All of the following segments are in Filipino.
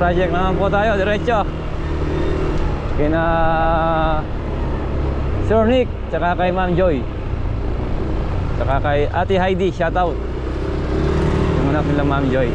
Project naman po tayo, diretso. Kina Sir Nick, tsaka kay Ma'am Joy. Tsaka kay Ate Heidi, shoutout. Yung anak nila Ma'am Joy.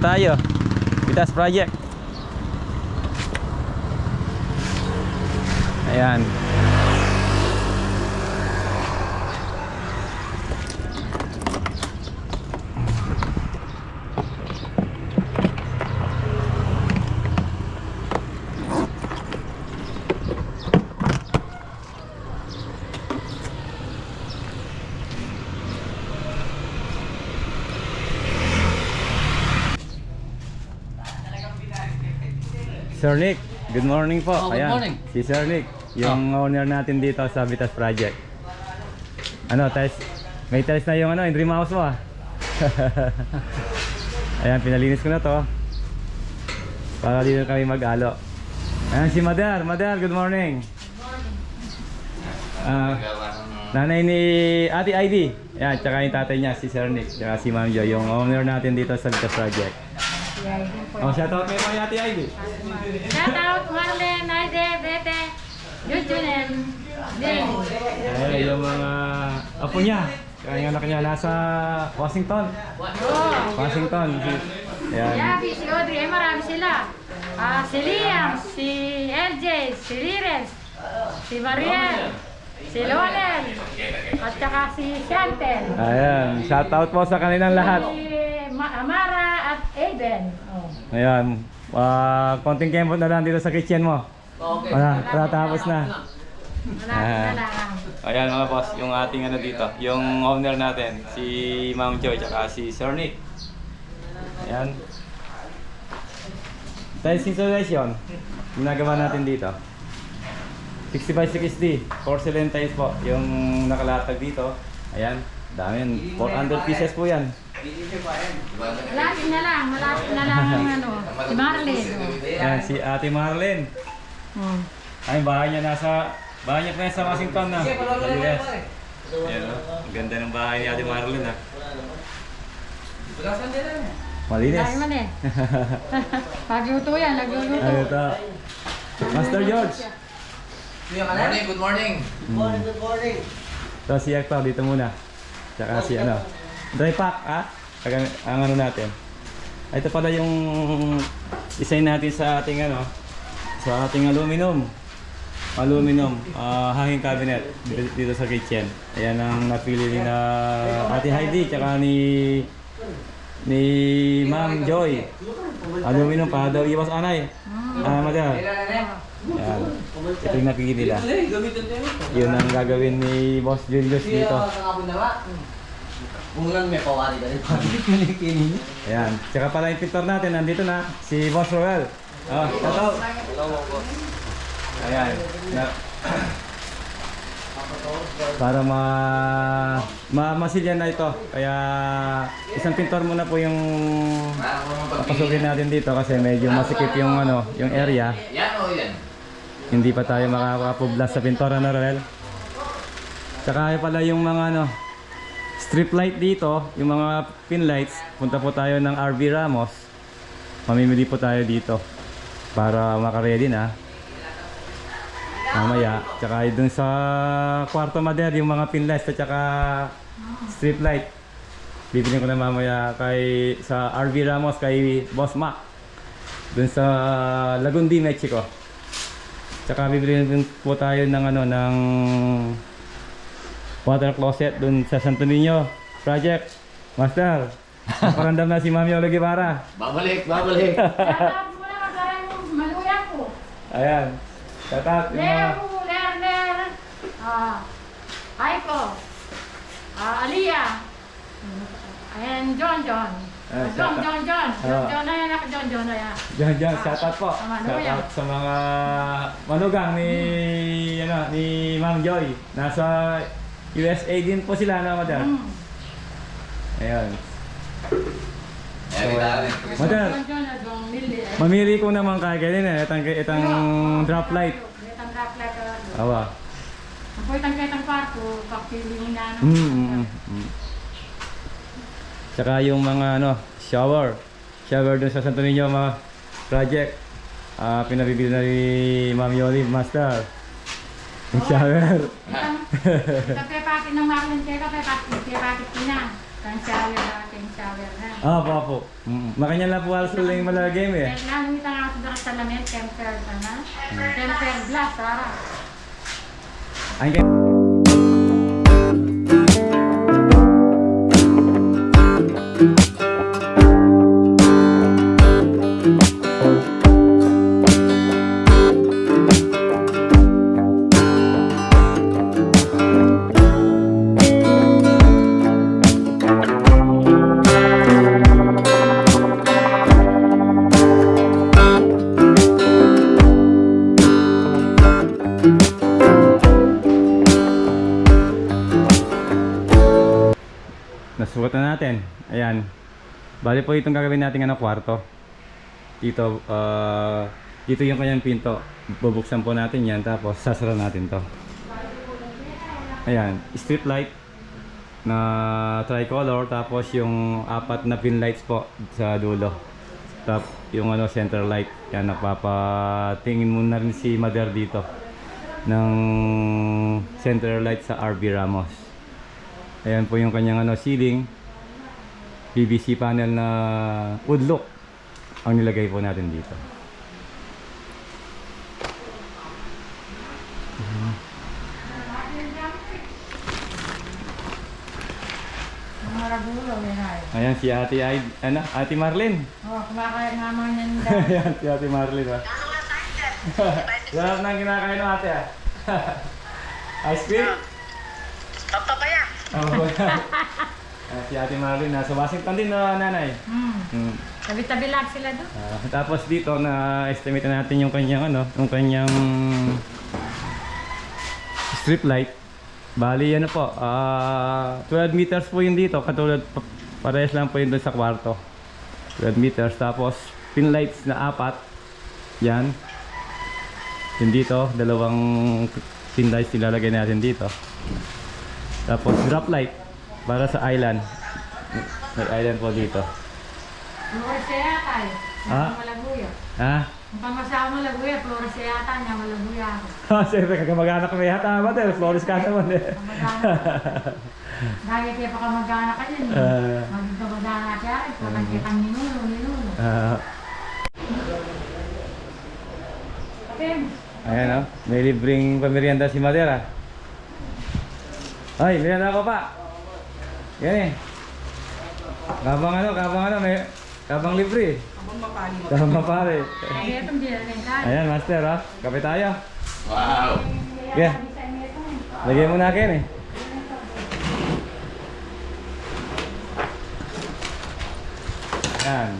Tayo. Vitas project. Ayan. Sir Nick, good morning po. Oh, good morning. Si Sir Nick, yung owner natin dito sa Vitas Project. Ano, tiles, may tiles na yung ano, yung dream house mo ah. Ayan, pinalinis ko na to. Para dito kami mag-alo. Ayan si Madar. Madar, good morning. Ah, nanay ni Ate ID. Ayan, tsaka yung tatay niya, si Sir Nick. Tsaka si Ma'am Jo, yung owner natin dito sa Vitas Project. Oh, shoutout kayo mga Ate ID. Shout out Marlene, Aide, Bete, Yujunen, Din. Eh, yung mga apo niya. Kaya yung anak niya nasa Washington. Oh, Washington. Ayan. Yabi, si Audrey, eh marami sila. Ah, si Liam, si LJ, si Lires, si Mariel, si Lonel, at saka si Chantel. Ayan. Shoutout po sa kanilang lahat. Si Ma- Amara at Aiden. Oh. Ayan. Ah, konting kembot na lang dito sa kitchen mo. Okay. Wala, tatapos na. Malapit na lang. Ayan mga boss, yung ating ano dito, yung owner natin, si Ma'am Joy, tsaka si Sir Nick. Ayan. Tiles installation, ginagawa natin dito. 6560, porcelain tiles po, yung nakalatag dito. Ayan, dami yan. 400 pieces po yan. Malapit na lang, malapit na lang ang ano, si Marlene. Ayan, si Ate Marlene. Oh. Ay, bahay niya nasa, bahay niya pa yan sa Washington na. Yes. Ayan, oh. Ang ganda ng bahay ni Ate Marlene ha. Malinis. Dahil man eh. Pagluto yan, nagluluto. Ano ito? Master George. Good morning, good morning. Ito si Hector, dito muna. Tsaka si ano. Dry pack, ha? Kaya ang ano natin. Ito pala yung design natin sa ating ano, sa ating aluminum. Aluminum, ah hanging cabinet dito, dito sa kitchen. Ayan ang napili ni na Ate Heidi tsaka ni ni Ma'am Joy. Aluminum para daw iwas anay. Ah, madam. Yan. Ito yung napili nila. Yun ang gagawin ni Boss Julius dito. Bungan may pawari ka rin. Kini Ayan. Tsaka pala yung pintor natin, nandito na, si Boss Roel. Oh, shoutout. Ayan. Na, para ma, ma masilyan na ito. Kaya isang pintor muna po yung papasukin natin dito kasi medyo masikip yung ano, yung area. Yan o yan. Hindi pa tayo makakapublas sa pintora na Roel. Tsaka pala yung mga ano, strip light dito, yung mga pin lights, punta po tayo ng RV Ramos. Mamimili po tayo dito para makaredy na. Mamaya, tsaka dun sa kwarto mader, yung mga pin lights at tsaka strip light. Bibili ko na mamaya kay sa RV Ramos kay Boss Mac. Dun sa Lagundi, Mexico. Tsaka bibili din po tayo ng ano ng water closet dun sa Santo Niño project. Master, parandam na si Mami Ola Guevara. Babalik, babalik. Shoutout mo na kagaya yung maluyan ko. Ayan. Shout out yung mga... Leo, Lerner, ah, Aiko, ah, Aliyah, and John John. Ah, John, shout out. John, John. John, Ah. John na yan, ako, John, John na yan. Diyan, diyan, shout out po. Tama, Shout Noya. out sa mga manugang ni, ano, ni Ma'am Joy. Nasa USA din po sila, no, Madam? Mm. Kita rin. Madam, na eh. mamili ko naman kaya ganyan eh. Itang, itang drop light. Itang drop light. ah, Awa. Ako itang kitang kwarto, pagpili mo na. Mm, mm, mm, mm. Tsaka yung mga ano, shower. Shower dun sa Santo Niño mga project. Ah, pinabibili na ni Ma'am Yoli Master. Yung shower. Itang, kape packet ng Marlon kaya kape packet, kape packet ko na. Itang shower na, itang shower na. Ah, po po. Mm. Makanya lang po halos lang yung malagay eh. Kaya namin itang ako sa salamin, tempered ka na. Tempered glass, ah. Ay, kay- Na natin. Ayan. Bali po itong gagawin natin ano kwarto. Dito, ah, dito yung kanyang pinto. Bubuksan po natin yan tapos sasara natin to. Ayan, strip light na tricolor tapos yung apat na pin lights po sa dulo. Tap yung ano center light. Yan nagpapatingin muna rin si Mother dito ng center light sa RB Ramos. Ayan po yung kanyang ano, ceiling. PVC panel na wood look ang nilagay po natin dito. Ayan si Ate Ay, ano, Ate Marlene. Oh, kumakain naman yan dahil. Ayan si Ate Marlene. ah. Sarap nang kinakain ng ate ah. Ice cream? Oo. Ah, si Ate Marlene nasa Washington din na nanay. Hmm. Hmm. Tabi-tabi lang sila doon. Ah, tapos dito na estimate natin yung kanyang ano, yung kanyang strip light. Bali ano po, ah 12 meters po yun dito, katulad pa- parehas lang po yun doon sa kwarto. 12 meters tapos pin lights na apat. Yan. Yun dito, dalawang pin lights nilalagay natin dito. Tapos drop light para sa island. May island po dito. Flores yata eh. Ah? Ang malaguya. Ha? Ang pangasawa malaguya, Flores yata niya, malaguya ako. Ah, siyempre, kagamag-anak kami yata ba tayo? Flores ka naman eh. Dahil kaya pa kamag-anak ka yun. Maging kamag-anak siya, eh. Parang kitang ninuno, ninuno. Okay. ayan oh, may libreng pamerienda si Madera. Ay, merienda ako pa. Yan eh. Kabang ano, kabang ano, may kabang libre. Kabang mapari. Kaya itong din rin tayo. Ayan, master ah. Kape tayo. Wow. Yeah. Lagay mo na akin eh. Yan.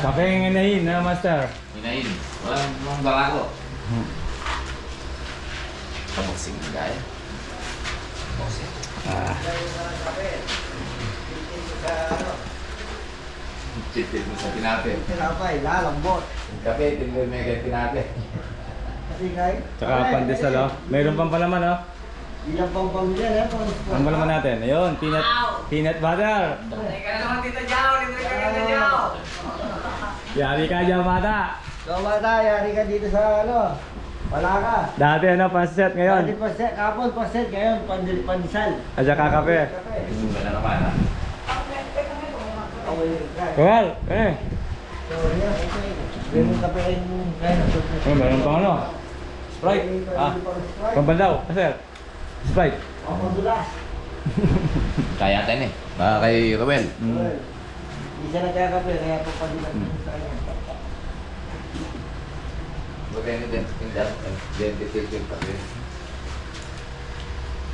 Kape ng inahin na master. Hinahin. Walang mga barako. Kaboksing gaya. Ah. Chitin mo sa tinapin. Tinapay, lalambot. Kape, tinapin mo yung tinapin. Kasi kay... Tsaka pandesal oh. Mayroon pang palaman oh. Ilang pang pamilya, eh. Ang palaman natin. Ayun, peanut, peanut butter. Teka na naman, Tita Jao. Libre ka, Jao. Yari ka dyan, bata. So, bata, yari ka dito sa ano. Wala ka. Dati ano, pansit Pandi ngayon. paset, kapon paset, ngayon pandil pandisal. At saka kape. Na naman ha. Well, eh. Okay. Ganun kape rin ngayon. Oh, meron pang ano. Sprite. Ah, pambandaw. Sir. Sprite. Ako madulas. Kaya tayo eh. Baka kay Ruel. Hindi siya nagkakape, kaya po padulas Hmm. sa kanya. Magkano din? Yung pati.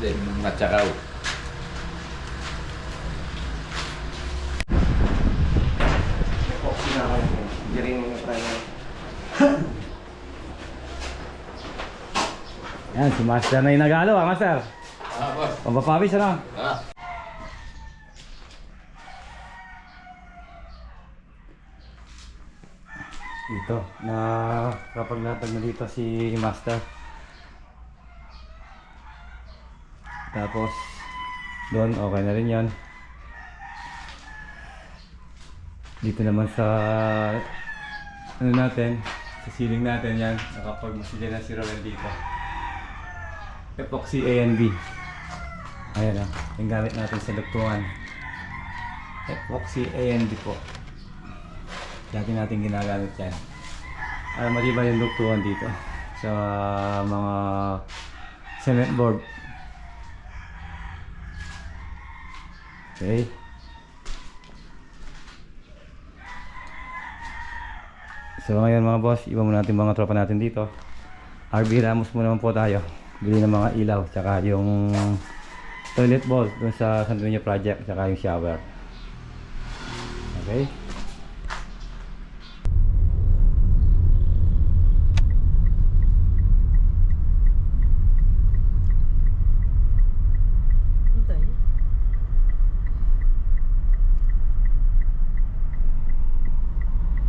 Then, matsakaw. Epoxy na ako. Hindi rin yung primer. Yan, si Master na yung nagalo ah, Master. Ah, boss. Pambapawis ano? Ah. Dito, na kapag natag na dito si Master. Tapos, doon, okay na rin yan. Dito naman sa, ano natin, sa ceiling natin yan, nakapag-masilya na si Rowan dito. Epoxy A and B. Ayan ah, yung gamit natin sa lugtungan. Epoxy A and po. Dati natin ginagamit yan. Para matibay yung lugtuan dito sa mga cement board. Okay. So ngayon mga boss, iba muna natin mga tropa natin dito. RB Ramos muna naman po tayo. Bili ng mga ilaw, tsaka yung toilet bowl dun sa Santo Niño project, tsaka yung shower. Okay.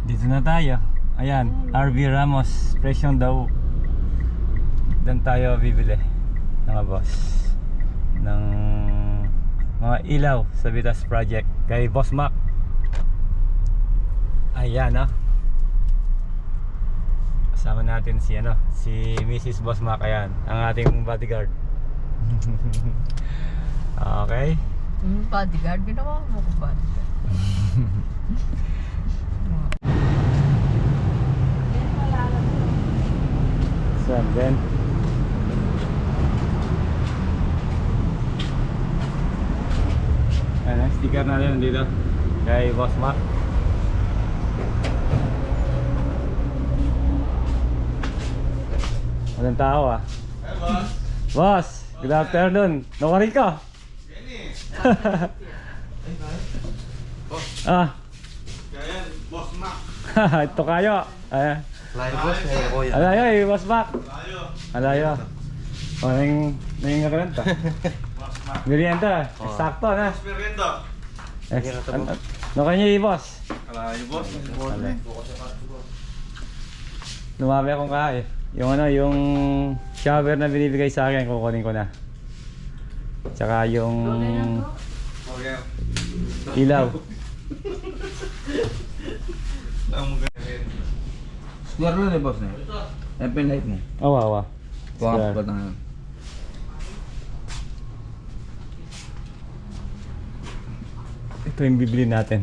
Dito na tayo. Ayan, RV Ramos, presyon daw. Doon tayo bibili, mga boss. Ng mga ilaw sa Vitas Project kay Boss Mac. Ayan, no? Kasama natin si ano, si Mrs. Boss Mac, ayan, ang ating bodyguard. okay. Hmm, bodyguard, ginawa mo ko bodyguard. So, then Ano, sticker natin dito kay Boss Mac. Walang tao ah. boss. good afternoon. Nawari ka? ah. Kaya, Boss Mac. Ito kayo. Ayan. Layo boss, eh, kuya. Alayo eh, Boss. Tayo. Alayo. O, nang nang. Boss Mac. Merienda, sakto na. Merienda. Eh, ano, kanya eh, boss? Alayo, boss. Alay. Lumami akong kain. Yung ano, yung shower na binibigay sa akin, kukunin ko na. Tsaka yung ilaw. Ang ganyan. Square lang eh, boss na. Eh, pinlight mo. Awa, awa. Square. pa na yun. Ito yung bibili natin.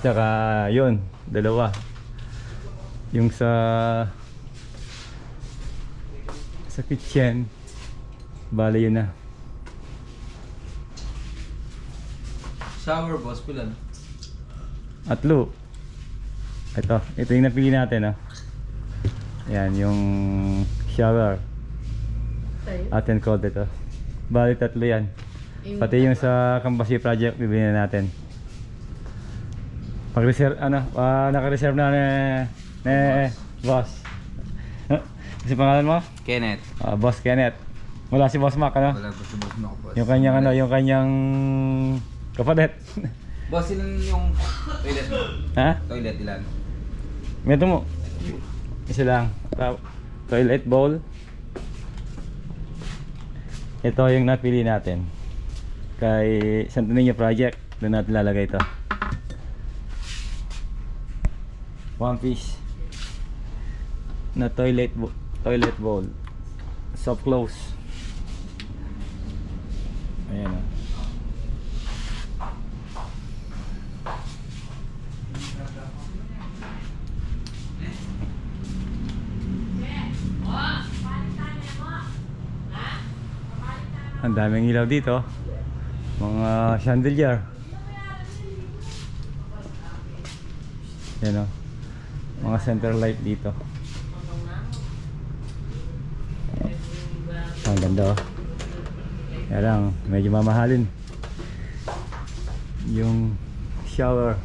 Tsaka yun, dalawa. Yung sa sa kitchen, bali yun na. Shower, boss, pilan. Atlo. Ito, ito yung napili natin, oh. Yan, yung shower. And cold ito. Bali tatlo yan. Pati yung sa Kambasi project, bibili na natin. Pag-reserve, ano, ah, naka-reserve na ni, ni boss. Kasi pangalan mo? Kenneth. Ah, boss Kenneth. Wala si Boss Mac, ano? Wala po si boss ako, boss. Yung kanyang, ano, yung kanyang kapalit. Boss, ilan yung toilet mo? ha? Toilet, ilan? Meto mo. Isa lang. Toilet bowl. Ito yung napili natin. Kay Santo Niño Project. Doon natin lalagay ito. One piece. Na toilet bo- toilet bowl. Soft close. Ayan o. Ang daming ilaw dito. Mga chandelier. Yan o. Mga center light dito. Ang ganda oh. Kaya lang, medyo mamahalin. Yung shower.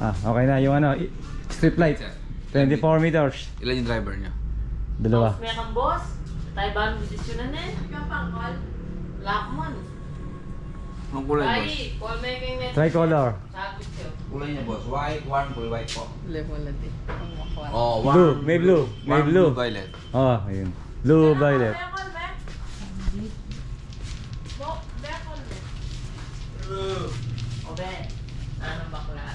Ah, okay na. Yung ano, strip light. 24 meters. Ilan yung driver niya? Dalawa. May kang boss. Tayo ba ang desisyonan eh? Ikaw pangkol. Lakman. Anong kulay, boss? Ay, kung may kang net. Tricolor. Sabi ko. Kulay niya, boss. White, warm, full white po. Level na din. Oh, Blue, may blue, may warm blue. violet. Oh, ayun. Blue violet. Obe. Anong bakla?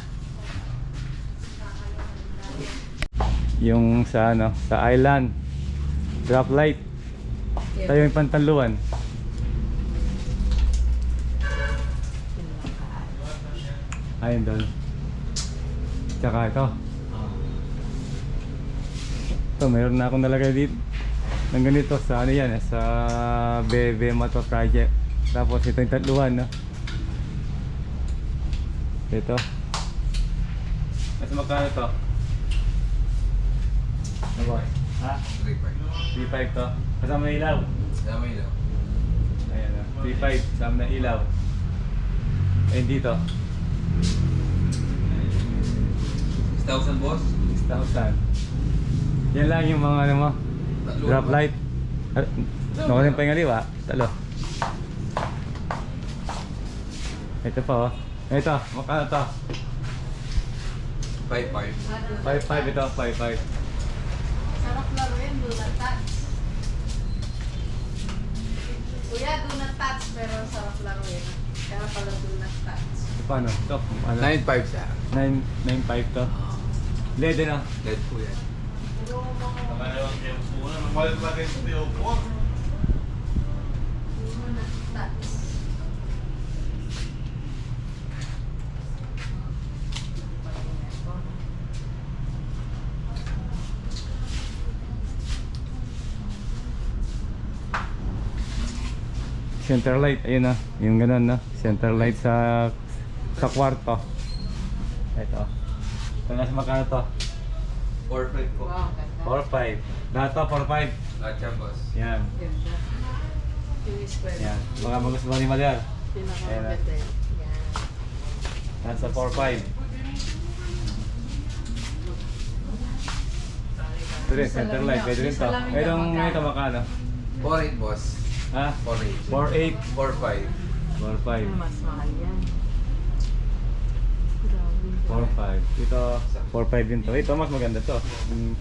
Yung sa ano, sa island. Drop light. Tayo yung pantaluan. Ayun doon. Tsaka ito. Ito, meron na akong nalagay dito. Ng ganito sa ano yan, eh, sa Bebe Mato Project. Tapos ito yung tatluhan, no? Ito. Mas magkano to? Ano ba? Ha? 3.5. 3.5 to. Kasama na ilaw. Dama ilaw. Ayan o. 3.5 kasama na ilaw. Ayun dito. 6,000, boss? 6,000. Yan lang yung mga ano mo. Drop light. Ah, Nakuha yung pangaliwa. Talo. Ito pa oh. Ito, makano to? 5.5. 5.5 ito, 5.5. Yun, do not touch. Kuya, do not touch, pero sarap laro yun. Kaya pala do not touch. Paano? Ito, ano? 9.5 siya. 9, 9.5 to. LED na. Dead po yan. Pangalawang tempo na. Mapalit natin sa tempo. Do not touch. Center light, ayun na. Yung ganun na. Center light sa sa kwarto. Ito. Ito nasa magkano to? 4.5 po. Wow, ganda. 4.5. Lahat to, 4.5. Lahat yan, boss. Yan. Yan. Mga magustuhan ni Malyar. Pinakamaganda yun. Yan. Nasa 4.5. Ito rin, center light. Pwede rin to. Itong ito makano? 4.8, boss. Ha? 4.8. 4.8. 4.5. 4.5. Mas mahal yan. Grabe. 4.5. Ito, 4.5 din to. Ito, mas maganda to. Mm.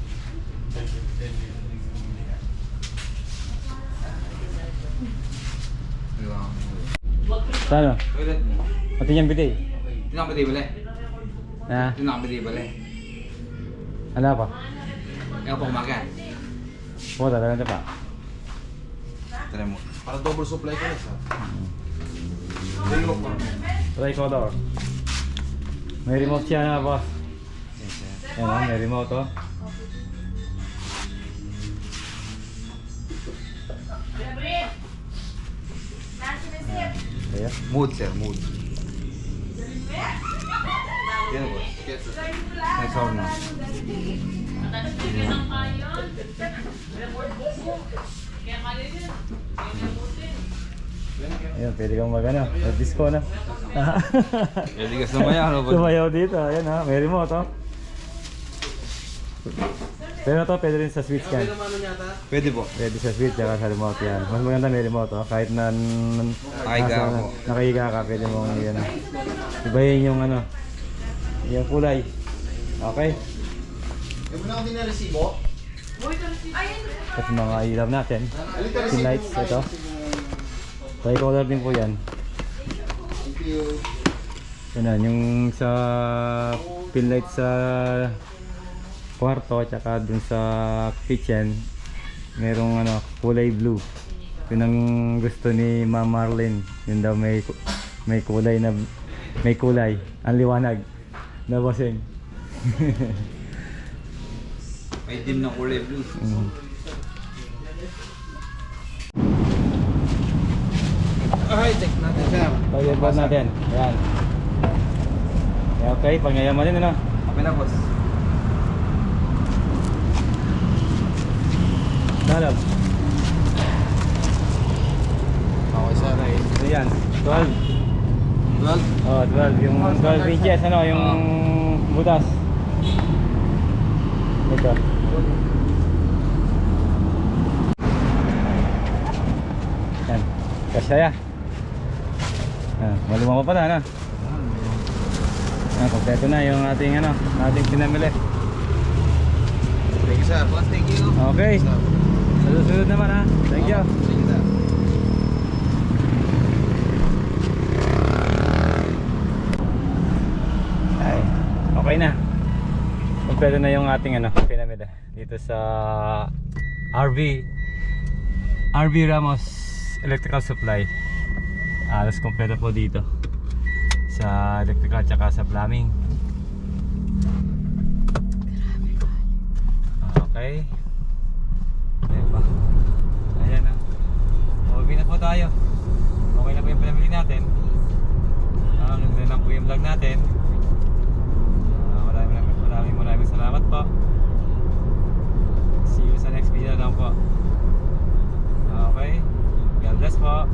Sana? Toilet mo. Pati. Ito na pati bali. Ha? Ito na pati bali. Ano pa? Ikaw po kumakan. Oo, talaga pa. Try mo. Para double supply ko sa. Reload pa. Tricolor. May remote siya na boss. Yan ah, may remote oh. Kaya? Mood, sir. Mood. Yan, boss. May sound na. Ayun, pwede kang mag ano, disco na. Ligas naman yan, ano, boss? Tumayaw dito, ayan ha, may remote oh. Pero to pwede rin sa switch yan. Pwede po. Pwede sa switch tsaka sa remote yan. Mas maganda may remote oh. Kahit na Nakahiga ako. Nakahiga ka, pwede mo yan. Ibahin yung ano, yung kulay. Okay? Yung muna ako din na resibo. Tapos mga ilaw natin. Pin lights, ito. Tricolor din po yan. Yan yung sa pin light sa kwarto tsaka dun sa kitchen merong ano kulay blue yun ang gusto ni Ma'am Marlene yun daw may may kulay na may kulay ang liwanag na bossing May dim na kulay blue. Mm. Ay, check natin siya. Pag-ibad natin. Ayan. Yeah, okay, pangyayaman din ano? Okay na, boss. Dalab. Okay, sir. Ayan, 12. 12? Oh, 12. Yung 12 inches, ano, yung ah. butas. Ito. Yan. Kasaya. Ah, maluma pa pala, ano? Ah, kompleto na yung ating, ano, ating pinamili. Thank you, sir. Boss, thank you. Okay. Sa susunod naman, ha? Thank you. Thank you, sir. Ay, okay na. Kompleto na yung ating ano, pyramid ah, dito sa RV RV Ramos Electrical Supply. Alas kompleto po dito sa electrical tsaka sa plumbing. Okay. Ayan pa. Ayan na. Uwi na po tayo. Okay na po yung pinamili natin. Ah, ganda lang po yung vlog natin. Salamat po. See you sa next video lang po. Okay. God bless po.